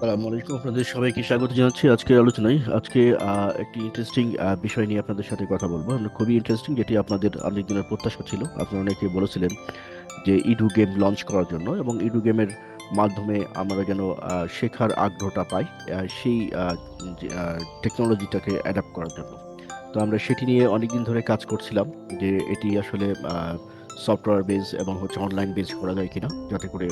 আসসালামু আলাইকুম। আপনাদের সবাইকে স্বাগত জানাচ্ছি আজকের আলোচনায়। আজকে একটি ইন্টারেস্টিং বিষয় নিয়ে আপনাদের সাথে কথা বলব। আমরা খুবই ইন্টারেস্টিং যেটি আপনাদের অনেক প্রত্যাশা ছিল। আপনারা অনেকে বলেছিলেন যে ইডু গেম লঞ্চ করার জন্য এবং ইডু গেমের মাধ্যমে আমরা যেন শেখার আগ্রহটা পাই সেই টেকনোলজিটাকে অ্যাডাপ্ট করার জন্য। তো আমরা সেটি নিয়ে অনেকদিন ধরে কাজ করছিলাম যে এটি আসলে সফটওয়্যার বেস এবং হচ্ছে অনলাইন বেস করা যায় কিনা, যাতে করে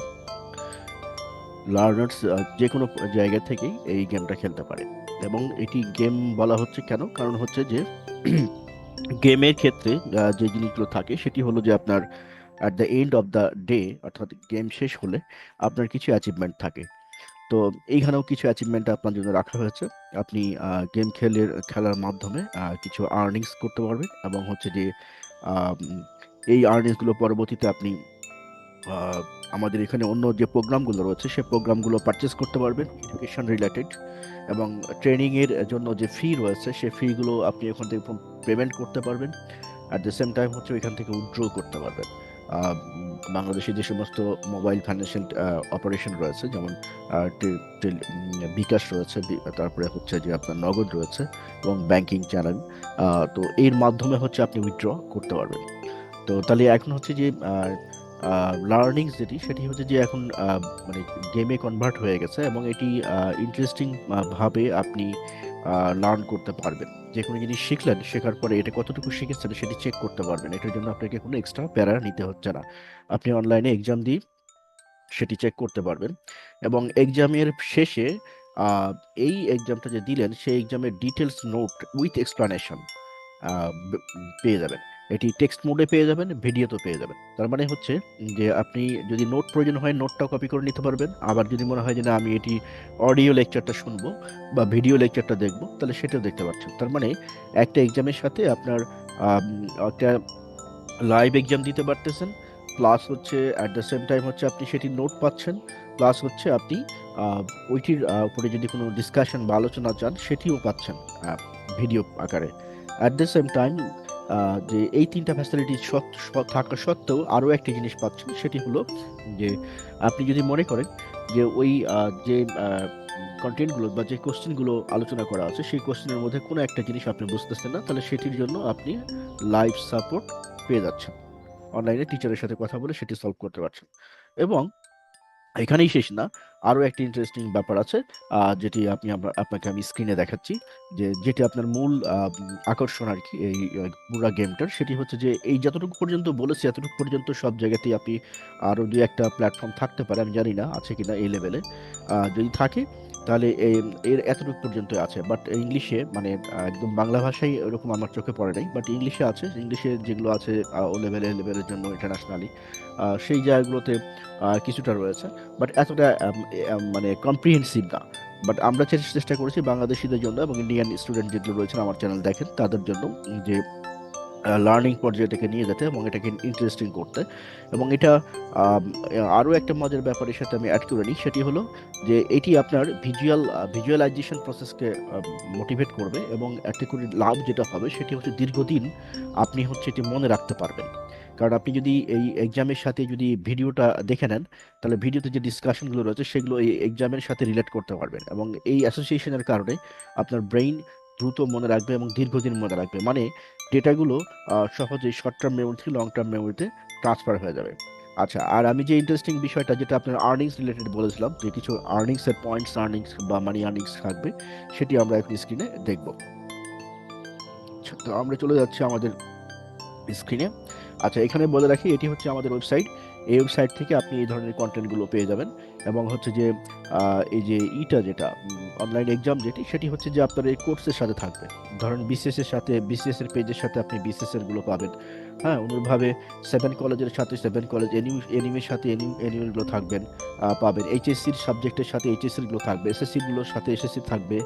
লার্নার্স যে কোনো জায়গা থেকেই এই গেমটা খেলতে পারে। এবং এটি গেম বলা হচ্ছে কেন? কারণ হচ্ছে যে গেমের ক্ষেত্রে যে জিনিসগুলো থাকে, সেটি হলো যে আপনার at the end of the day অর্থাৎ গেম শেষ হলে আপনার কিছু অ্যাচিভমেন্ট থাকে। তো এইখানেও কিছু অ্যাচিভমেন্ট আপনার জন্য রাখা হয়েছে। আপনি গেম খেলে, খেলার মাধ্যমে কিছু আর্নিংস করতে পারবেন এবং হচ্ছে যে এই আর্নিংসগুলো পরবর্তীতে আপনি আমাদের এখানে অন্য যে প্রোগ্রামগুলো রয়েছে সেই প্রোগ্রামগুলো পারচেস করতে পারবেন এডুকেশন রিলেটেড এবং ট্রেনিংয়ের জন্য যে ফি রয়েছে সেই ফিগুলো আপনি ওখান থেকে পেমেন্ট করতে পারবেন অ্যাট দ্য সেম টাইম হচ্ছে এখান থেকে উইথড্র করতে পারবেন। বাংলাদেশে যে সমস্ত মোবাইল ফাইন্যান্সিয়াল অপারেশন রয়েছে, যেমন বিকাশ রয়েছে তারপরে হচ্ছে যে আপনার নগদ রয়েছে, এবং ব্যাংকিং চ্যানেল তো এর মাধ্যমে হচ্ছে আপনি উইথড্র করতে পারবেন। তো তাহলে এখন হচ্ছে যে লার্নিং যেটি, সেটি হচ্ছে যে এখন মানে গেমে কনভার্ট হয়ে গেছে এবং এটি ইন্টারেস্টিং ভাবে আপনি লার্ন করতে পারবেন। যে কোনো জিনিস শিখলেন, শেখার পরে এটা কতটুকু শিখেছেন সেটি চেক করতে পারবেন। এটার জন্য আপনাকে কোনো এক্সট্রা প্যারা নিতে হচ্ছে না। আপনি অনলাইনে এক্সাম দিয়ে সেটি চেক করতে পারবেন এবং এক্সামের শেষে এই এক্সামটা যে দিলেন, সেই এক্সামের ডিটেলস নোট উইথ এক্সপ্লানেশন পেয়ে যাবেন। এটি টেক্সট মোডে পেয়ে যাবেন ভিডিওতে পেয়ে যাবেন। তার মানে হচ্ছে যে আপনি যদি নোট প্রয়োজন হয় নোটটাও কপি করে নিতে পারবেন। আবার যদি মনে হয় যে না, আমি এটি অডিও লেকচারটা শুনব বা ভিডিও লেকচারটা দেখব, তাহলে সেটাও দেখতে পাচ্ছেন। তার মানে একটা এক্সামের সাথে আপনার একটা লাইভ এক্সাম দিতে পারতেছেন। প্লাস হচ্ছে অ্যাট দ্য সেম টাইম হচ্ছে আপনি সেটি নোট পাচ্ছেন। প্লাস হচ্ছে আপনি ওইটির উপরে যদি কোনো ডিসকাশন বা আলোচনা চান, সেটিও পাচ্ছেন ভিডিও আকারে। অ্যাট দ্য সেম টাইম যে এই তিনটা ফ্যাসিলিটি থাকা সত্ত্বেও আরও একটি জিনিস পাচ্ছেন, সেটি হলো যে আপনি যদি মনে করেন যে ওই যে কন্টেন্টগুলো বা যে কোশ্চেনগুলো আলোচনা করা আছে, সেই কোশ্চেনের মধ্যে কোনো একটা জিনিস আপনি বুঝতেছেন না, তাহলে সেটির জন্য আপনি লাইভ সাপোর্ট পেয়ে যাচ্ছেন। অনলাইনে টিচারের সাথে কথা বলে সেটি সলভ করতে পারছেন। এবং এখানেই শেষ না আরও একটি ইন্টারেস্টিং ব্যাপার আছে যেটি আপনি আপনাকে আমি স্ক্রিনে দেখাচ্ছি, যে যেটি আপনার মূল আকর্ষণ আর কি এই পুরা গেমটার সেটি হচ্ছে যে এই যতটুকু পর্যন্ত বলেছি, এতটুকু পর্যন্ত সব জায়গাতেই আপনি আরও দু একটা প্ল্যাটফর্ম থাকতে পারে, আমি জানি না আছে কিনা এই লেভেলে যদি থাকে তাহলে এর এতটুকু পর্যন্ত আছে। বাট ইংলিশে মানে একদম বাংলা ভাষায় ওরকম আমার চোখে পড়ে নাই। বাট ইংলিশে আছে। ইংলিশে যেগুলো আছে ও লেভেলে লেভেলের জন্য ইন্টারন্যাশনালি সেই জায়গাগুলোতে কিছুটা রয়েছে। বাট এতটা মানে কম্প্রিহেন্সিভ না। বাট আমরা চেষ্টা করেছি বাংলাদেশিদের জন্য এবং ইন্ডিয়ান স্টুডেন্ট যেগুলো রয়েছেন আমার চ্যানেল দেখেন, তাদের জন্য যে লার্নিং পর্যায়টাকে নিয়ে যেতে এবং এটাকে ইন্টারেস্টিং করতে। এবং এটা আরও একটা মজার ব্যাপারের সাথে আমি অ্যাড করে নিই, সেটি হলো যে এটি আপনার ভিজুয়াল ভিজুয়ালাইজেশন প্রসেসকে মোটিভেট করবে এবং একটা করে লাভ যেটা হবে সেটি হচ্ছে দীর্ঘদিন আপনি হচ্ছে এটি মনে রাখতে পারবেন। কারণ আপনি যদি এই এক্সামের সাথে যদি ভিডিওটা দেখে নেন, তাহলে ভিডিওতে যে ডিসকাশনগুলো রয়েছে, সেগুলো এই এক্সামের সাথে রিলেট করতে পারবেন। এবং এই অ্যাসোসিয়েশনের কারণে আপনার ব্রেইন দ্রুত মনে রাখবে এবং দীর্ঘদিন মনে রাখবে। মানে ডেটাগুলো সহজেই শর্ট টার্ম মেমোরি থেকে লং টার্ম মেমোরিতে ট্রান্সফার হয়ে যাবে। আচ্ছা আর আমি যে ইন্টারেস্টিং বিষয়টা যেটা আপনার আর্নিংস রিলেটেড বলেছিলাম যে কিছু আর্নিংস এর পয়েন্টস আর্নিংস বা মানি আর্নিংস থাকবে সেটি আমরা এখন স্ক্রিনে দেখব। আচ্ছা, তো আমরা চলে যাচ্ছি আমাদের স্ক্রিনে আচ্ছা এখানে বলে রাখি এটি হচ্ছে আমাদের ওয়েবসাইট এই ওয়েবসাইট থেকে আপনি এই ধরনের কন্টেন্টগুলো পেয়ে যাবেন। এবং হচ্ছে যে এই যে ইটা যেটা অনলাইন এক্সাম যেটি, সেটি হচ্ছে যে আপনার এই কোর্সের সাথে থাকবে। ধরেন বিসিএস এর সাথে বিসিএসের পেজের সাথে আপনি বিসিএস এরগুলো পাবেন। হ্যাঁ অনুরূপভাবে সেভেন কলেজের সাথে সেভেন কলেজ এনিম এনিমের সাথে এনিম এনিমেরগুলো থাকবেন পাবেন। এইচএসসির সাবজেক্টের সাথে এইচএসসিগুলো থাকবে। এসএসসিগুলোর সাথে এসএসসি থাকবে।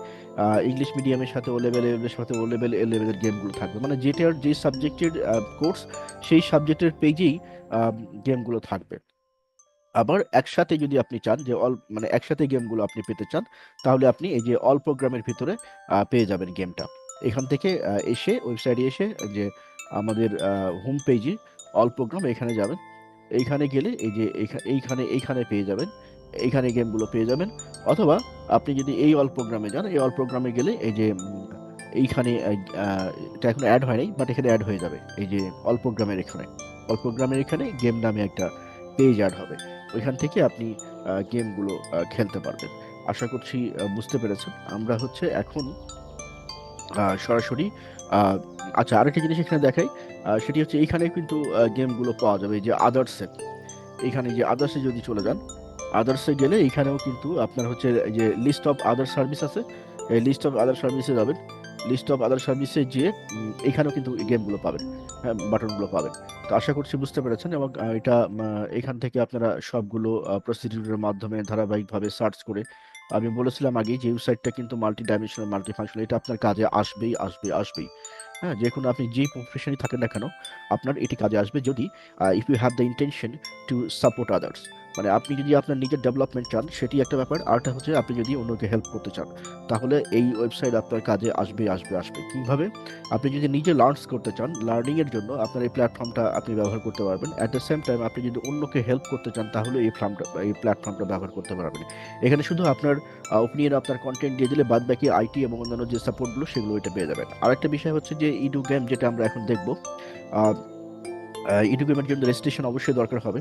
ইংলিশ মিডিয়ামের সাথে ও লেভেল এর সাথে ও লেভেল এ লেভেলের গেমগুলো থাকবে। মানে যেটার যে সাবজেক্টের কোর্স সেই সাবজেক্টের পেজেই গেমগুলো থাকবে। আবার একসাথে যদি আপনি চান যে অল মানে একসাথে গেমগুলো আপনি পেতে চান, তাহলে আপনি এই যে অল প্রোগ্রামের ভিতরে পেয়ে যাবেন গেমটা। এখান থেকে এসে ওয়েবসাইটে এসে যে আমাদের হোম পেজে অল প্রোগ্রাম এখানে যাবেন। এইখানে গেলে এই যে এইখা- এইখানে এইখানে পেয়ে যাবেন। এইখানে গেমগুলো পেয়ে যাবেন। অথবা আপনি যদি এই অল প্রোগ্রামে যান, এই অল প্রোগ্রামে গেলে এই যে এইখানে এটা এখন অ্যাড হয় নাই বাট এখানে অ্যাড হয়ে যাবে। এই যে অল প্রোগ্রামের এখানে। অল প্রোগ্রামের এখানে গেম নামে একটা পেজ অ্যাড হবে। ওইখান থেকে আপনি গেমগুলো খেলতে পারবেন। আশা করছি বুঝতে পেরেছেন। আমরা হচ্ছে এখন সরাসরি আচ্ছা আরেকটা জিনিস এখানে দেখাই। সেটি হচ্ছে এইখানে কিন্তু গেমগুলো পাওয়া যাবে। যে আদার্সে এখানে যে আদার্সে যদি চলে যান আদার্সে গেলে এইখানেও কিন্তু আপনার হচ্ছে যে লিস্ট অফ আদার সার্ভিস আছে, এই লিস্ট অফ আদার সার্ভিসে যাবেন। লিস্ট অফ আদার সার্ভিসে যে উম, এইখানেও কিন্তু গেমগুলো পাবেন। হ্যাঁ বাটনগুলো পাবেন। তো আশা করছি বুঝতে পেরেছেন এবং এটা এখান থেকে আপনারা সবগুলো প্রসিডিউরের মাধ্যমে ধারাবাহিকভাবে সার্চ করে আমি বলেছিলাম আগে যে ওয়েবসাইটটা কিন্তু মাল্টি ডাইমেনশনাল মাল্টি ফাংশনাল এটা আপনার কাজে আসবেই আসবে আসবেই। হ্যাঁ যে কোনো আপনি যেই প্রফেশনে থাকেন না কেন আপনার এটি কাজে আসবে যদি if you have the intention to support others মানে আপনি যদি আপনার নিজের ডেভেলপমেন্ট চান, সেটি একটা ব্যাপার। আরটা হচ্ছে আপনি যদি অন্যকে হেল্প করতে চান, তাহলে এই ওয়েবসাইট আপনার কাজে আসবে আসবে আসবে। কীভাবে? আপনি যদি নিজে লার্নস করতে চান লার্নিং এর জন্য আপনার এই প্ল্যাটফর্মটা আপনি ব্যবহার করতে পারবেন। অ্যাট দ্য সেম টাইম আপনি যদি অন্যকে হেল্প করতে চান, তাহলে এই ফর্মটা এই প্ল্যাটফর্মটা ব্যবহার করতে পারবেন। এখানে শুধু আপনার ওপিনিয়ন আপনার কন্টেন্ট দিয়ে দিলে বাদ বাকি আইটি এবং অন্যান্য যে সাপোর্টগুলো সেগুলো এটা পেয়ে যাবেন। আরেকটা বিষয় হচ্ছে যে ইডু গেম যেটা আমরা এখন দেখব গেমের জন্য রেজিস্ট্রেশন অবশ্যই দরকার হবে।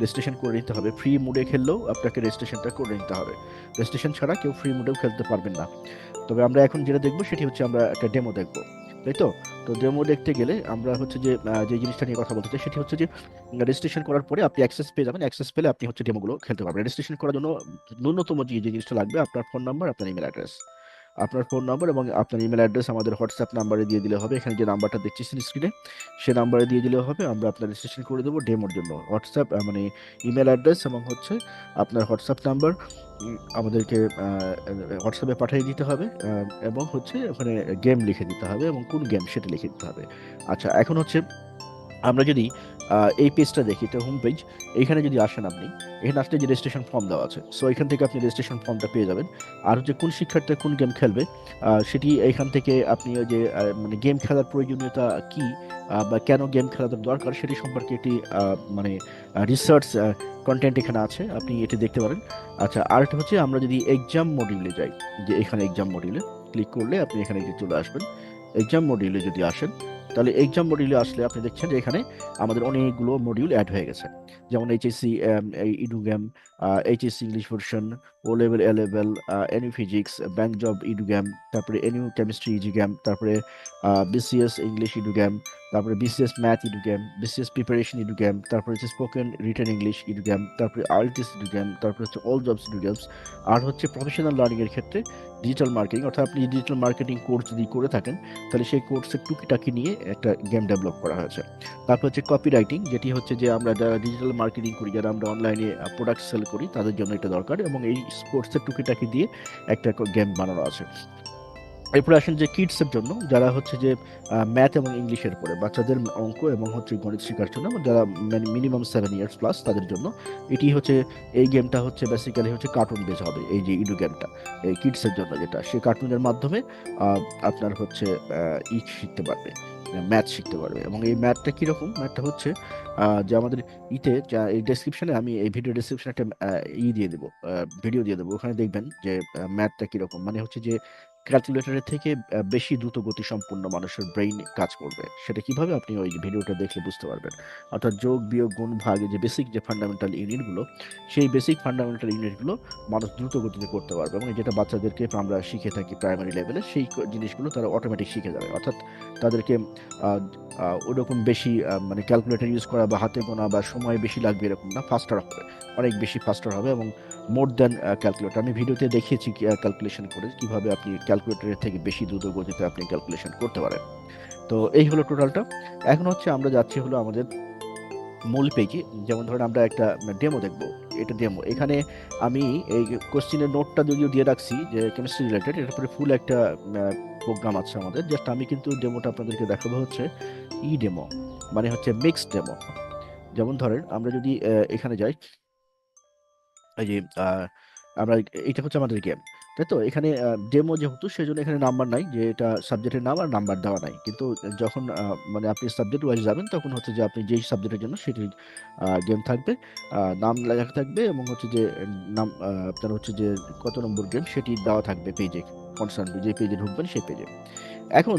রেজিস্ট্রেশন করে নিতে হবে। ফ্রি মুডে খেললেও আপনাকে রেজিস্ট্রেশনটা করে নিতে হবে। রেজিস্ট্রেশন ছাড়া কেউ ফ্রি মুডেও খেলতে পারবেন না। তবে আমরা এখন যেটা দেখব সেটি হচ্ছে আমরা একটা ডেমো দেখব। তাই তো? তো ডেমো দেখতে গেলে আমরা হচ্ছে যে যে জিনিসটা নিয়ে কথা বলতে চাই সেটি হচ্ছে যে রেজিস্ট্রেশন করার পরে আপনি অ্যাক্সেস পেয়ে যাবেন। অ্যাক্সেস পেলে আপনি হচ্ছে ডেমোগুলো খেলতে পারবেন। রেজিস্ট্রেশন করার জন্য ন্যূনতম যে জিনিসটা লাগবে আপনার ফোন নাম্বার আপনার ইমেল অ্যাড্রেস আপনার ফোন নাম্বার এবং আপনার ইমেল অ্যাড্রেস আমাদের হোয়াটসঅ্যাপ নাম্বারে দিয়ে দিলে হবে। এখানে যে নাম্বারটা দেখছেন স্ক্রিনে সে নাম্বারে দিয়ে দিলে হবে। আমরা আপনার রেজিস্ট্রেশন করে দেবো ডেমোর জন্য। হোয়াটসঅ্যাপ মানে ইমেল অ্যাড্রেস এবং হচ্ছে আপনার হোয়াটসঅ্যাপ নাম্বার আমাদেরকে হোয়াটসঅ্যাপে পাঠিয়ে দিতে হবে এবং হচ্ছে ওখানে গেম লিখে দিতে হবে এবং কোন গেম সেটা লিখে দিতে হবে। আচ্ছা এখন হচ্ছে আমরা যদি এই পেজটা দেখি, এটা হোম পেজ এইখানে যদি আসেন আপনি, এখানে আসলে যে রেজিস্ট্রেশন ফর্ম দেওয়া আছে সো এখান থেকে আপনি রেজিস্ট্রেশন ফর্মটা পেয়ে যাবেন। আর হচ্ছে কোন শিক্ষার্থী কোন গেম খেলবে সেটি এখান থেকে আপনি যে মানে গেম খেলার প্রয়োজনীয়তা কি বা কেন গেম খেলার দরকার, সেটি সম্পর্কে একটি মানে রিসার্চ কন্টেন্ট এখানে আছে, আপনি এটি দেখতে পারেন। আচ্ছা আর একটা হচ্ছে আমরা যদি এক্সাম মডিউলে যাই, যে এখানে এক্সাম মডিউলে ক্লিক করলে আপনি এখানে চলে আসবেন। এক্সাম মডিউলে যদি আসেন তাহলে এক্সাম মডিউলে আসলে আপনি দেখছেন যে এখানে আমাদের অনেকগুলো মডিউল অ্যাড হয়ে গেছে। যেমন HSC edu game HSC English version O level A level NU physics bank job edu game তারপরে এনইউ কেমিস্ট্রি ইজি গেম তারপরে বিসিএস ইংলিশ ইডু গেম তারপরে BCS math edu game BCS preparation edu game তারপরে হচ্ছে spoken written English edu game তারপরে arts edu game তারপরে হচ্ছে all jobs edu games আর হচ্ছে প্রফেশনাল লার্নিংয়ের ক্ষেত্রে ডিজিটাল মার্কেটিং অর্থাৎ আপনি ডিজিটাল মার্কেটিং কোর্স যদি করে থাকেন, তাহলে সেই কোর্সের টুকিটাকি নিয়ে একটা গেম ডেভেলপ করা হয়েছে। তারপর হচ্ছে কপি রাইটিং যেটি হচ্ছে যে আমরা যারা ডিজিটাল মার্কেটিং করি, যারা আমরা অনলাইনে প্রোডাক্ট সেল করি, তাদের জন্য এটা দরকার এবং এই স্পোর্টসের টুকিটাকি দিয়ে একটা গেম বানানো আছে। এরপরে আসেন যে কিডসের জন্য, যারা হচ্ছে যে ম্যাথ এবং ইংলিশের পরে বাচ্চাদের অঙ্ক এবং হচ্ছে গণিত শেখার জন্য যারা মিনিমাম সেভেন ইয়ার্স প্লাস তাদের জন্য এটি হচ্ছে, এই গেমটা হচ্ছে বেসিক্যালি হচ্ছে কার্টুন বেজ হবে, এই যে ইডু গেমটা এই কিডসের জন্য যেটা। সেই কার্টুনের মাধ্যমে আপনার হচ্ছে ই শিখতে পারবে ম্যাথ শিখতে পারবে, এবং এই ম্যাথটা কীরকম? ম্যাথটা হচ্ছে যে আমাদের ইতে যা এই ডেসক্রিপশনে আমি এই ভিডিও ডেসক্রিপশনে একটা ই দিয়ে দেবো ভিডিও দিয়ে দেবো। ওখানে দেখবেন যে ম্যাথটা কীরকম মানে হচ্ছে যে ক্যালকুলেটরের থেকে বেশি দ্রুত গতি সম্পন্ন মানুষের ব্রেইন কাজ করবে। সেটা কীভাবে আপনি ওই ভিডিওটা দেখলে বুঝতে পারবেন। অর্থাৎ যোগ, বিয়োগ, গুণ, ভাগে যে বেসিক যে ফান্ডামেন্টাল ইউনিটগুলো সেই বেসিক ফান্ডামেন্টাল ইউনিটগুলো মানুষ দ্রুত গতিতে করতে পারবে এবং যেটা বাচ্চাদেরকে আমরা শিখে থাকি প্রাইমারি লেভেলে সেই জিনিসগুলো তারা অটোমেটিক শিখে যাবে। অর্থাৎ তাদেরকে ওরকম বেশি মানে ক্যালকুলেটর ইউজ করা বা হাতে গোনা বা সময় বেশি লাগবে এরকম না ফাস্টার হবে, অনেক বেশি ফাস্টার হবে এবং মোর দ্যান ক্যালকুলেটর আমি ভিডিওতে দেখিয়েছি ক্যালকুলেশন করে কীভাবে আপনি ক্যালকুলেটরের থেকে বেশি দ্রুত গতিতে আপনি ক্যালকুলেশন করতে পারেন। তো এই হলো টোটালটা এখন হচ্ছে আমরা যাচ্ছি হলো আমাদের মূল পেজে যেমন ধরেন আমরা একটা ডেমো দেখব, এটা ডেমো এখানে আমি এই কোশ্চিনের নোটটা যদিও দিয়ে রাখছি যে কেমিস্ট্রি রিলেটেড এর উপরে ফুল একটা প্রোগ্রাম আছে আমাদের। জাস্ট আমি কিন্তু ডেমোটা আপনাদেরকে দেখাবো হচ্ছে। ই ডেমো মানে হচ্ছে মিক্সড ডেমো যেমন ধরেন, আমরা যদি এখানে যাই, এই যে আমরা এটা হচ্ছে আমাদের গেম তাই তো? এখানে ডেমো যেহেতু, সেজন্য এখানে নাম্বার নাই, যে এটা সাবজেক্টের নাম আর নাম্বার দেওয়া নাই। কিন্তু যখন মানে আপনি সাবজেক্ট ওয়াইজ যাবেন, তখন হচ্ছে যে আপনি যেই সাবজেক্টের জন্য সেটি গেম থাকবে নাম লেখা থাকবে এবং হচ্ছে যে, নাম আপনার হচ্ছে যে কত নম্বর গেম সেটি দেওয়া থাকবে পেজে কনসার্ন যে পেজে ঢুকবেন সেই পেজে এখন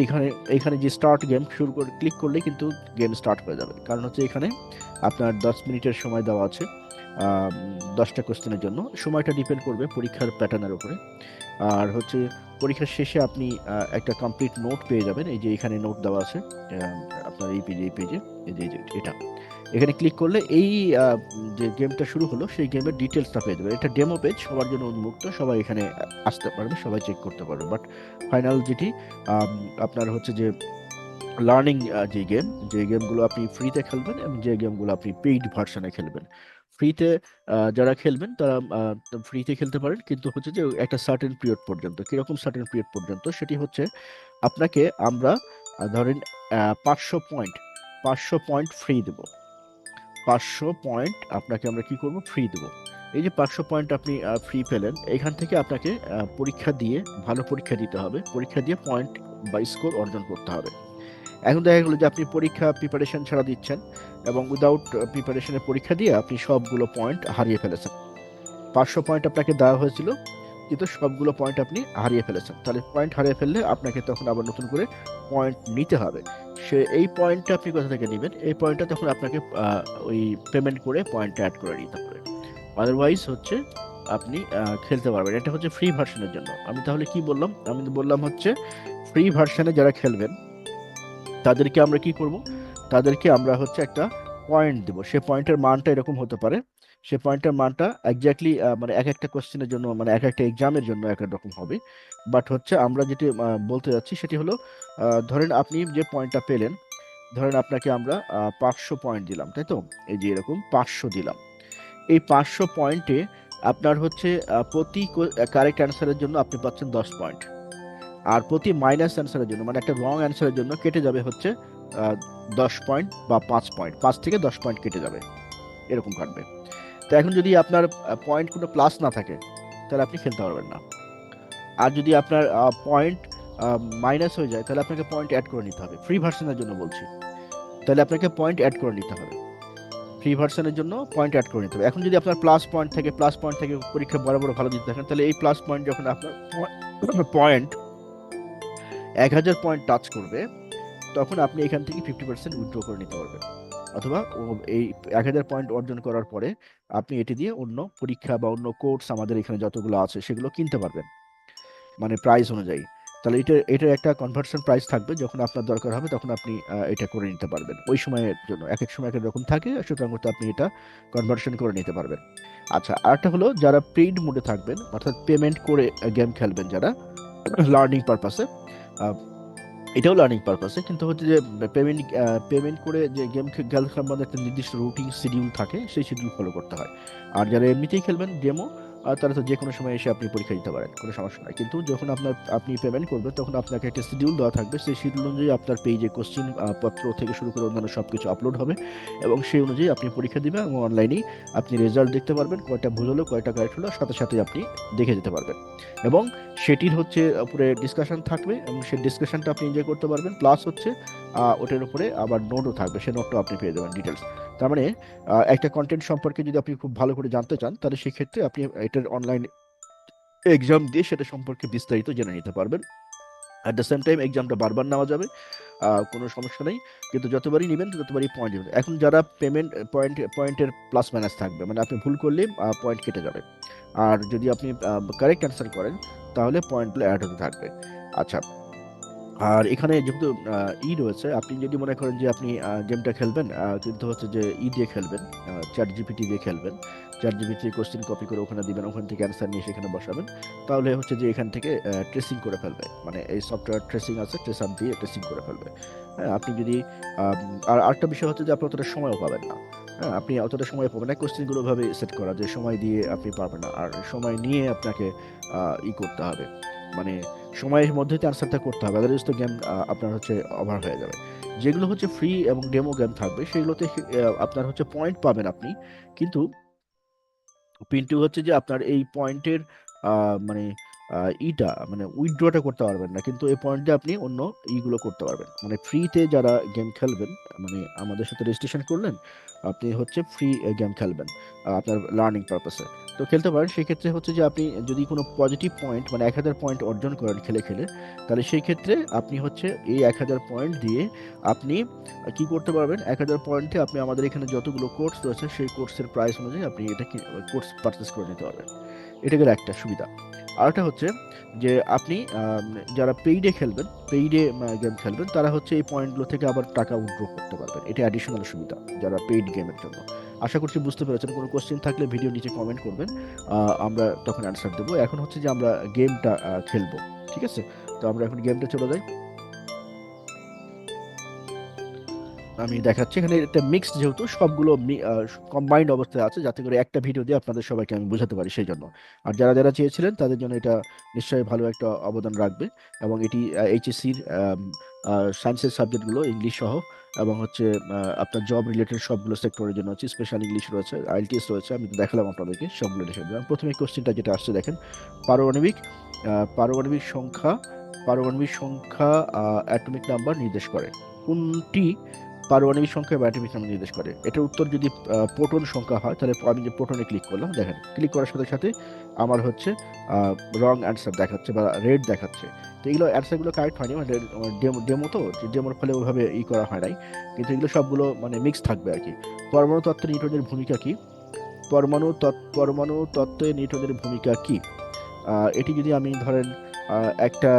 এইখানে এইখানে যে স্টার্ট গেম শুরু করে ক্লিক করলে কিন্তু গেম স্টার্ট হয়ে যাবে। কারণ হচ্ছে এখানে আপনার দশ মিনিটের সময় দেওয়া আছে দশটা কোশ্চেনের জন্য। সময়টা ডিপেন্ড করবে পরীক্ষার প্যাটার্নের উপরে। আর হচ্ছে পরীক্ষার শেষে আপনি একটা কমপ্লিট নোট পেয়ে যাবেন। এই যে এখানে নোট দেওয়া আছে আপনার এই পেজে এই পেজে এই যে, এটা। এখানে ক্লিক করলে এই যে গেমটা শুরু হলো, সেই গেমের ডিটেলসটা পেয়ে যাবে। এটা ডেমো পেজ সবার জন্য উন্মুক্ত। সবাই এখানে আসতে পারবে, সবাই চেক করতে পারবে। বাট ফাইনাল যেটি আপনার হচ্ছে যে লার্নিং যে গেম যে গেমগুলো আপনি ফ্রিতে খেলবেন এবং যে গেমগুলো আপনি পেইড ভার্সনে খেলবেন। ফ্রিতে যারা খেলবেন, তারা ফ্রিতে খেলতে পারেন। কিন্তু হচ্ছে যে একটা সার্টেন পিরিয়ড পর্যন্ত, কীরকম সার্টেন পিরিয়ড পর্যন্ত, সেটি হচ্ছে আপনাকে আমরা ধরেন পাঁচশো পয়েন্ট পাঁচশো পয়েন্ট ফ্রি দেব। পাঁচশো পয়েন্ট আপনাকে আমরা কি করব? ফ্রি দেবো। এই যে পাঁচশো পয়েন্ট আপনি ফ্রি পেলেন, এখান থেকে আপনাকে পরীক্ষা দিয়ে ভালো পরীক্ষা দিতে হবে। পরীক্ষা দিয়ে পয়েন্ট বা স্কোর অর্জন করতে হবে। এখন দেখা গেলো যে আপনি পরীক্ষা প্রিপারেশন ছাড়া দিচ্ছেন এবং উইদাউট প্রিপারেশনের পরীক্ষা দিয়ে আপনি সবগুলো পয়েন্ট হারিয়ে ফেলেছেন। পাঁচশো পয়েন্ট আপনাকে দেওয়া হয়েছিল, কিন্তু সবগুলো পয়েন্ট আপনি হারিয়ে ফেলেছেন। তাহলে পয়েন্ট হারিয়ে ফেললে আপনাকে তখন আবার নতুন করে পয়েন্ট নিতে হবে। সে এই পয়েন্টটা আপনি কোথা থেকে নেবেন? এই পয়েন্টটা তখন আপনাকে ওই পেমেন্ট করে পয়েন্টটা অ্যাড করে নিতে হবে। আদারওয়াইজ হচ্ছে আপনি খেলতে পারবেন। এটা হচ্ছে ফ্রি ভার্সনের জন্য। আমি তাহলে কি বললাম? আমি বললাম হচ্ছে ফ্রি ভার্সনে যারা খেলবেন, তাদেরকে আমরা কি করব? তাদেরকে আমরা হচ্ছে একটা পয়েন্ট দেবো। সে পয়েন্টের মানটা এরকম হতে পারে। সে পয়েন্টের মানটা এক্স্যাক্টলি মানে এক একটা কোশ্চেনের জন্য মানে এক একটা এক্সামের জন্য এক রকম হবে। বাট হচ্ছে আমরা যেটি বলতে যাচ্ছি সেটি হলো ধরেন আপনি যে পয়েন্টটা পেলেন, ধরেন আপনাকে আমরা পাঁচশো পয়েন্ট দিলাম, তাই তো? এই যে এরকম পাঁচশো দিলাম। এই পাঁচশো পয়েন্টে আপনার হচ্ছে প্রতি কারেক্ট অ্যান্সারের জন্য আপনি পাচ্ছেন দশ পয়েন্ট আর প্রতি মাইনাস অ্যান্সারের জন্য মানে একটা রং অ্যান্সারের জন্য কেটে যাবে হচ্ছে দশ পয়েন্ট বা পাঁচ পয়েন্ট। পাঁচ থেকে দশ পয়েন্ট কেটে যাবে। এরকম কাটবে তো এখন যদি আপনার পয়েন্ট কোনো প্লাস না থাকে, তাহলে আপনি খেলতে পারবেন না। আর যদি আপনার পয়েন্ট মাইনাস হয়ে যায়, তাহলে আপনাকে পয়েন্ট অ্যাড করে নিতে হবে। ফ্রি ভার্সনের জন্য বলছি। তাহলে আপনাকে পয়েন্ট অ্যাড করে নিতে হবে। ফ্রি ভার্সনের জন্য পয়েন্ট অ্যাড করে নিতে হবে। এখন যদি আপনার প্লাস পয়েন্ট থেকে প্লাস পয়েন্ট থেকে পরীক্ষা বড় বড় ভালো দিতে থাকেন, তাহলে এই প্লাস পয়েন্ট যখন আপনার পয়েন্ট, এক হাজার পয়েন্ট টাচ করবে তখন আপনি এখান থেকে ফিফটি পার্সেন্ট উইথড্র করে নিতে পারবেন। অথবা এই এক হাজার পয়েন্ট অর্জন করার পরে আপনি এটি দিয়ে অন্য পরীক্ষা বা অন্য কোর্স আমাদের এখানে যতগুলো আছে সেগুলো কিনতে পারবেন। মানে প্রাইস অনুযায়ী। তাহলে এটা এটার একটা কনভার্সন প্রাইস থাকবে, যখন আপনার দরকার হবে তখন আপনি এটা করে নিতে পারবেন। ওই সময়ের জন্য, এক এক সময় এক রকম থাকে, সুতরাং আপনি এটা কনভার্সন করে নিতে পারবেন। আচ্ছা আরেকটা হলো যারা পেইড মোডে থাকবেন, অর্থাৎ পেমেন্ট করে গেম খেলবেন যারা লার্নিং পারপাসে এটাও লার্নিং পারপাসে কিন্তু হচ্ছে যে পেমেন্ট পেমেন্ট করে যে গেম খেলা সম্বন্ধে একটা নির্দিষ্ট রুটিন শিডিউল থাকে, সেই শিডিউল ফলো করতে হয়। আর যারা এমনিতেই খেলবেন ডেমো তারা তো যে কোনো সময় এসে আপনি পরীক্ষা দিতে পারেন, কোনো সমস্যা নাই। কিন্তু যখন আপনার, আপনি পেমেন্ট করবেন, তখন আপনাকে একটা শিডিউল দেওয়া থাকবে। সেই শিডিউল অনুযায়ী আপনার পেজে কোশ্চিন পত্র থেকে শুরু করে অন্যান্য সব কিছু আপলোড হবে এবং সেই অনুযায়ী আপনি পরীক্ষা দিবেন এবং অনলাইনেই আপনি রেজাল্ট দেখতে পারবেন, কয়টা ভুল হলো, কয়টা কারেক্ট হলো, সাথে সাথে আপনি দেখে যেতে পারবেন। এবং সেটির হচ্ছে উপরে ডিসকাশন থাকবে এবং সেই ডিসকাশনটা আপনি এনজয় করতে পারবেন। প্লাস হচ্ছে ওটার উপরে আবার নোটও থাকবে, সেই নোটটাও আপনি পেয়ে যাবেন ডিটেলস তার মানে একটা কন্টেন্ট সম্পর্কে যদি আপনি খুব ভালো করে জানতে চান, তাহলে সেক্ষেত্রে আপনি এটার অনলাইন এক্সাম দিয়ে সেটা সম্পর্কে বিস্তারিত জেনে নিতে পারবেন। অ্যাট দ্য সেম টাইম এক্সামটা বারবার নেওয়া যাবে কোনো সমস্যা নেই। কিন্তু যতবারই নেবেন, ততবারই পয়েন্ট দেবেন। এখন যারা পেমেন্ট পয়েন্ট পয়েন্টের প্লাস মাইনাস থাকবে মানে আপনি ভুল করলে পয়েন্ট কেটে যাবে। আর যদি আপনি কারেক্ট অ্যান্সার করেন, তাহলে পয়েন্টগুলো অ্যাড হতে থাকবে। আচ্ছা আর এখানে যেহেতু ই রয়েছে, আপনি যদি মনে করেন যে আপনি গেমটা খেলবেন কিন্তু হচ্ছে যে ই দিয়ে খেলবেন চ্যাট জিপিটি দিয়ে খেলবেন চ্যাট জিপিটি কোশ্চেন কপি করে ওখানে দিবেন, ওখান থেকে অ্যান্সার নিয়ে সেখানে বসাবেন, তাহলে হচ্ছে যে এখান থেকে ট্রেসিং করে ফেলবে মানে এই সফটওয়্যার ট্রেসিং আছে ট্রেসার দিয়ে ট্রেসিং করে ফেলবে। হ্যাঁ আপনি যদি আর আরেকটা বিষয় হচ্ছে যে আপনি অতটা সময়ও পাবেন না। হ্যাঁ আপনি অতটা সময় পাবেন না কোশ্চেনগুলো ভাবে সেট করা, যে সময় দিয়ে আপনি পারবেন না, আর সময় নিয়ে আপনাকে ই করতে হবে। মানে সময়ের মধ্যে অ্যান্সারটা করতে হবে আদারওয়াইজ তো গেম আপনার হচ্ছে ওভার হয়ে যাবে। যেগুলো হচ্ছে ফ্রি এবং ডেমো গেম থাকবে, সেগুলোতে আপনার হচ্ছে পয়েন্ট পাবেন আপনি। কিন্তু পিন্টু হচ্ছে যে আপনার এই পয়েন্টের মানে ইটা মানে উইথড্রটা করতে পারবেন না। কিন্তু এই পয়েন্ট দিয়ে আপনি অন্য ইগুলো করতে পারবেন। মানে ফ্রিতে যারা গেম খেলবেন মানে আমাদের সাথে রেজিস্ট্রেশন করলেন, আপনি হচ্ছে ফ্রি গেম খেলবেন আপনার লার্নিং পারপাসে তো খেলতে পারেন, সেই ক্ষেত্রে হচ্ছে যে আপনি যদি কোনো পজিটিভ পয়েন্ট মানে এক হাজার পয়েন্ট অর্জন করেন খেলে খেলে, তাহলে সেই ক্ষেত্রে আপনি হচ্ছে এই এক হাজার পয়েন্ট দিয়ে আপনি কি করতে পারবেন? এক হাজার পয়েন্টে আপনি আমাদের এখানে যতগুলো কোর্স রয়েছে, সেই কোর্সের প্রাইস অনুযায়ী আপনি এটা কোর্স পারচেস করে নিতে পারবেন। এটা গেলে একটা সুবিধা। আরেকটা হচ্ছে যে আপনি যারা পেইডে খেলবেন পেইডে গেম খেলবেন, তারা হচ্ছে এই পয়েন্টগুলো থেকে আবার টাকা উইথড্র করতে পারবেন। এটা অ্যাডিশনাল সুবিধা, যারা পেইড গেমের জন্য। আশা করছি বুঝতে পেরেছেন। কোনো কোয়েশ্চেন থাকলে ভিডিও নিচে কমেন্ট করবেন। আমরা তখন অ্যান্সার দেবো। এখন হচ্ছে যে আমরা গেমটা খেলব। ঠিক আছে? তো আমরা এখন গেমটা চলে যাই। আমি দেখাচ্ছি। এখানে একটা মিক্সড যেহেতু সবগুলো কম্বাইন্ড অবস্থায় আছে, যাতে করে একটা ভিডিও দিয়ে আপনাদের সবাইকে আমি বোঝাতে পারি সেই জন্য। আর যারা যারা চেয়েছিলেন, তাদের জন্য এটা নিশ্চয়ই ভালো একটা অবদান রাখবে। এবং এটি এইচএসসির সায়েন্সের সাবজেক্টগুলো ইংলিশ সহ, এবং হচ্ছে আপনার জব রিলেটেড সবগুলো সেক্টরের জন্য হচ্ছে স্পেশাল ইংলিশ রয়েছে আইএলটিএস রয়েছে, আমি দেখালাম আপনাদেরকে, সবগুলো লিখে দিলাম প্রথমে কোশ্চেনটা যেটা আসছে, দেখেন। পারমাণবিক পারমাণবিক সংখ্যা পারমাণবিক সংখ্যা অ্যাটমিক নাম্বার নির্দেশ করে। কোনটি পারমাণবিক সংখ্যা বা অ্যাটমিক নাম্বার নির্দেশ করে। এটার উত্তর যদি প্রোটন সংখ্যা হয়, তাহলে আমি যে প্রোটনে ক্লিক করলাম, দেখেন ক্লিক করার সাথে সাথে আমার হচ্ছে রং অ্যান্সার দেখাচ্ছে বা রেড দেখাচ্ছে। তো এগুলো অ্যান্সারগুলো কারেক্ট হয়নি মানে ডেমো ডেমো তো ডেমোর ফলে ওইভাবে ই করা হয় নাই। কিন্তু এগুলো সবগুলো মানে মিক্স থাকবে আর কি। পরমাণু তত্ত্বে নিউটনের ভূমিকা কী? পরমাণু তত্ত্ব পরমাণু তত্ত্বে নিউটনের ভূমিকা কী? এটি যদি আমি ধরেন একটা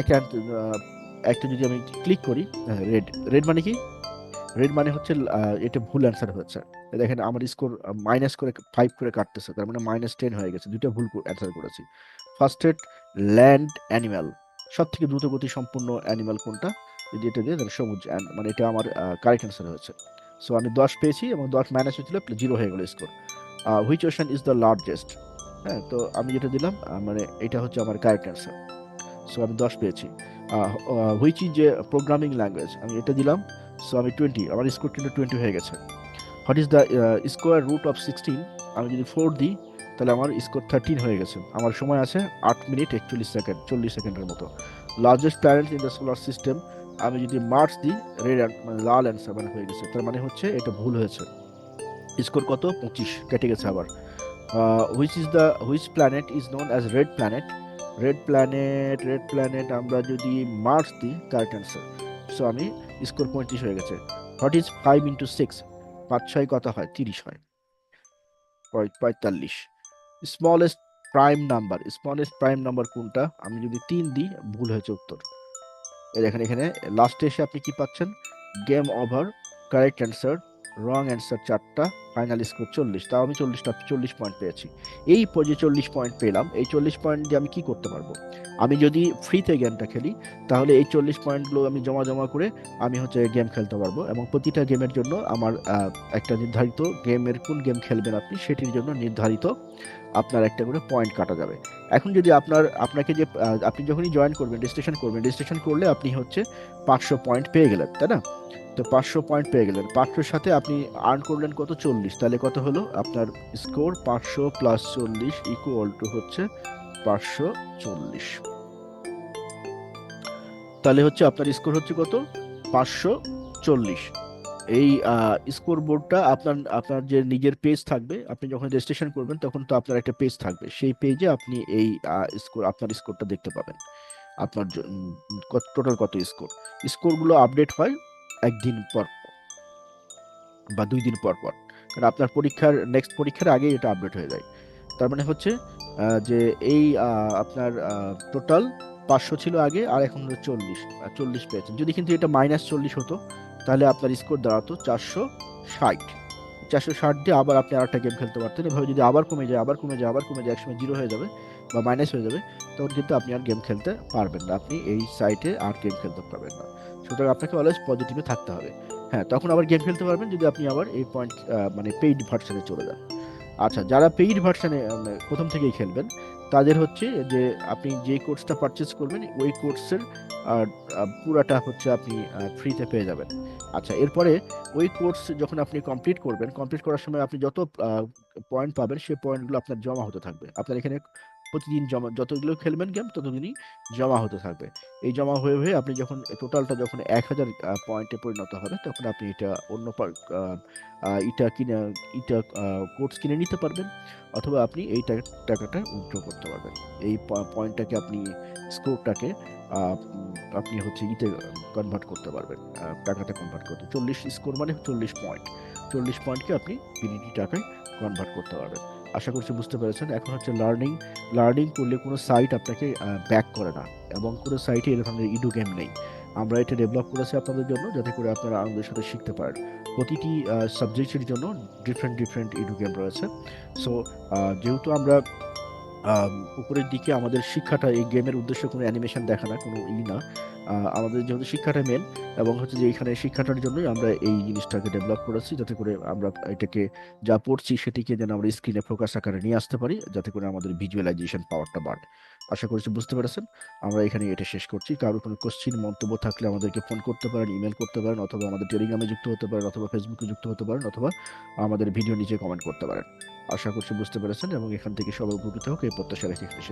একটা একটা যদি আমি ক্লিক করি রেড রেড মানে কি? রেড মানে হচ্ছে এটা ভুল অ্যান্সার হয়েছে। দেখেন আমার স্কোর মাইনাস করে ফাইভ করে কাটতেছে, তার মানে মাইনাস টেন হয়ে গেছে। দুটো ভুল অ্যান্সার করেছি। ফার্স্ট এড ল্যান্ড অ্যানিম্যাল সব থেকে দ্রুত গতি সম্পূর্ণ অ্যানিম্যাল কোনটা? যদি এটা দিয়ে সবুজ মানে এটা আমার কারেক্ট অ্যান্সার হয়েছে। সো আমি দশ পেয়েছি এবং দশ মাইনাস হয়েছিল জিরো হয়ে গেল score which ocean is the largest হ্যাঁ তো আমি যেটা দিলাম মানে এটা হচ্ছে আমার কারেক্ট অ্যান্সার সো আমি দশ পেয়েছি। হুইচ ইজ যে প্রোগ্রামিং ল্যাঙ্গুয়েজ আমি এটা দিলাম। সো আমি টোয়েন্টি আমার স্কোর কিন্তু টোয়েন্টি হয়ে গেছে। What is the square root of sixteen আমি যদি ফোর দিই, তাহলে আমার স্কোর থার্টিন হয়ে গেছে। আমার সময় আছে আট মিনিট একচল্লিশ সেকেন্ড চল্লিশ সেকেন্ডের মতো। Largest planet in the solar system আমি যদি মার্চ দিই রেড মানে লাল অ্যান্সার মানে হয়ে গেছে। তার মানে হচ্ছে এটা ভুল হয়েছে। স্কোর কত? পঁচিশ, কেটে গেছে আবার। Which is the which planet is known as red planet red planet red planet আমরা যদি মার্চ দিই কারেক্ট অ্যান্সার সো আমি স্কোর পঁয়ত্রিশ হয়ে গেছে। What is five into six পাঁচ ছয় কত হয়? তিরিশ হয়। পঁয়তাল্লিশ। Smallest prime number smallest prime number কোনটা? আমি যদি তিন দিই, ভুল হয়েছে উত্তর। দেখেন এখানে লাস্টে এসে আপনি কি পাচ্ছেন? Game over correct answer wrong answer চারটা, ফাইনাল স্কোর চল্লিশ, তাও আমি চল্লিশটা, চল্লিশ পয়েন্ট পেয়েছি। এই যে চল্লিশ পয়েন্ট পেলাম, এই চল্লিশ পয়েন্ট দিয়ে আমি কি করতে পারব? আমি যদি ফ্রিতে গেমটা খেলি, তাহলে এই চল্লিশ পয়েন্টগুলো আমি জমা জমা করে আমি হচ্ছে গেম খেলতে পারব এবং প্রতিটা গেমের জন্য আমার একটা নির্ধারিত গেমের কোন গেম খেলবেন আপনি, সেটির জন্য নির্ধারিত আপনার একটা করে পয়েন্ট কাটা যাবে। এখন যদি আপনার, আপনাকে যে আপনি যখনই জয়েন করবেন রেজিস্ট্রেশন করবেন রেজিস্ট্রেশন করলে আপনি হচ্ছে পাঁচশো পয়েন্ট পেয়ে গেলেন, তাই না? তো পাঁচশো পয়েন্ট পেয়ে গেলেন। পাঁচশোর সাথে আপনি আর্ন করলেন কত? চল্লিশ। তাহলে কত হলো? আপনার স্কোর পাঁচশো প্লাস চল্লিশ ইকুয়াল টু হচ্ছে পাঁচশো চল্লিশ। তাহলে হচ্ছে আপনার স্কোর হচ্ছে কত? পাঁচশো চল্লিশ। এই স্কোর বোর্ডটা আপনার আপনার যে নিজের পেজ থাকবে, আপনি যখন রেজিস্ট্রেশন করবেন, তখন তো আপনার একটা পেজ থাকবে। সেই পেজে আপনি এই স্কোর আপনার স্কোরটা দেখতে পাবেন। আপনার টোটাল কত স্কোর স্কোরগুলো আপডেট হয় একদিন পর বা দুই দিন পর পর। কারণ আপনার পরীক্ষার নেক্সট পরীক্ষার আগেই এটা আপডেট হয়ে যায়। তার মানে হচ্ছে যে এই আপনার টোটাল পাঁচশো ছিল আগে, আর এখন চল্লিশ চল্লিশ পেয়েছেন। যদি কিন্তু এটা মাইনাস চল্লিশ হতো, তাহলে আপনার স্কোর দাঁড়াতো চারশো ষাট। চারশো ষাট দিয়ে আবার আপনি আরেকটা গেম খেলতে পারতেন। এভাবে যদি আবার কমে যায়, আবার কমে যায়, আবার কমে যায়, একসময় জিরো হয়ে যাবে বা মাইনাস হয়ে যাবে, তখন কিন্তু আপনি আর গেম খেলতে পারবেন না। আপনি এই সাইটে আর গেম খেলতে পারবেন না। সুতরাং আপনাকে অলওয়েজ পজিটিভে থাকতে হবে। হ্যাঁ তখন আবার গেম খেলতে পারবেন যদি আপনি আবার এই পয়েন্ট মানে পেইড ভার্সনে চলে যান। আচ্ছা যারা পেইড ভার্সনে প্রথম থেকেই খেলবেন, তাদের হচ্ছে যে আপনি যে কোর্সটা পারচেস করবেন, ওই কোর্সের পুরাটা হচ্ছে আপনি ফ্রিতে পেয়ে যাবেন। আচ্ছা এরপরে ওই কোর্স যখন আপনি কমপ্লিট করবেন কমপ্লিট করার সময় আপনি যত পয়েন্ট পাবেন সেই পয়েন্টগুলো আপনার জমা হতে থাকবে। আপনার এখানে প্রতিদিন জমা, যতগুলো খেলবেন গেম ততদিনই জমা হতে থাকবে। এই জমা হয়ে হয়ে আপনি যখন টোটালটা যখন এক হাজার পয়েন্টে পরিণত হবে, তখন আপনি এটা অন্য এটা কিনে এটা কোর্স কিনে নিতে পারবেন, অথবা আপনি এই টাকাটা উইথড্র করতে পারবেন। এই পয়েন্টটাকে আপনি স্কোরটাকে আপনি হচ্ছে ইতে কনভার্ট করতে পারবেন টাকাতে কনভার্ট করতে। চল্লিশ স্কোর মানে চল্লিশ পয়েন্ট চল্লিশ পয়েন্টকে আপনি বিনিটি টাকায় কনভার্ট করতে পারবেন। আশা করছি বুঝতে পেরেছেন। এখন হচ্ছে লার্নিং লার্নিং করলে কোনো সাইট আপনাকে ব্যাক করে না এবং কোনো সাইটে এ ধরনের ইডু গেম নেই। আমরা এটা ডেভেলপ করেছি আপনাদের জন্য যাতে করে আপনারা আনন্দের সাথে শিখতে পারেন। প্রতিটি সাবজেক্টের জন্য ডিফারেন্ট ডিফারেন্ট ইডু গেম রয়েছে। সো যেহেতু আমরা আম, উপরের দিকে আমাদের শিক্ষাটা এই গেমের উদ্দেশ্যে কোনো অ্যানিমেশন দেখা না, কোনো ই না। আমাদের যেহেতু শিক্ষাটা মেন এবং হচ্ছে যে এখানে শিক্ষাটার জন্যই আমরা এই জিনিসটাকে ডেভেলপ করেছি যাতে করে আমরা এটাকে যা পড়ছি সেটিকে যেন আমরা স্ক্রিনে ফোকাস আকারে নিয়ে আসতে পারি, যাতে করে আমাদের ভিজুয়ালাইজেশন পাওয়ারটা বাড়ে। আশা করছি বুঝতে পেরেছেন। আমরা এখানে এটা শেষ করছি। কারোর কোনো কোশ্চিন মন্তব্য থাকলে আমাদেরকে ফোন করতে পারেন ইমেল করতে পারেন, অথবা আমাদের টেলিগ্রামে যুক্ত হতে পারেন, অথবা ফেসবুকে যুক্ত হতে পারেন, অথবা আমাদের ভিডিও নিচে কমেন্ট করতে পারেন। আশা করছি বুঝতে পেরেছেন এবং এখান থেকে সবাই উপকৃত হোক। এই প্রত্যাশা রেখে শেষ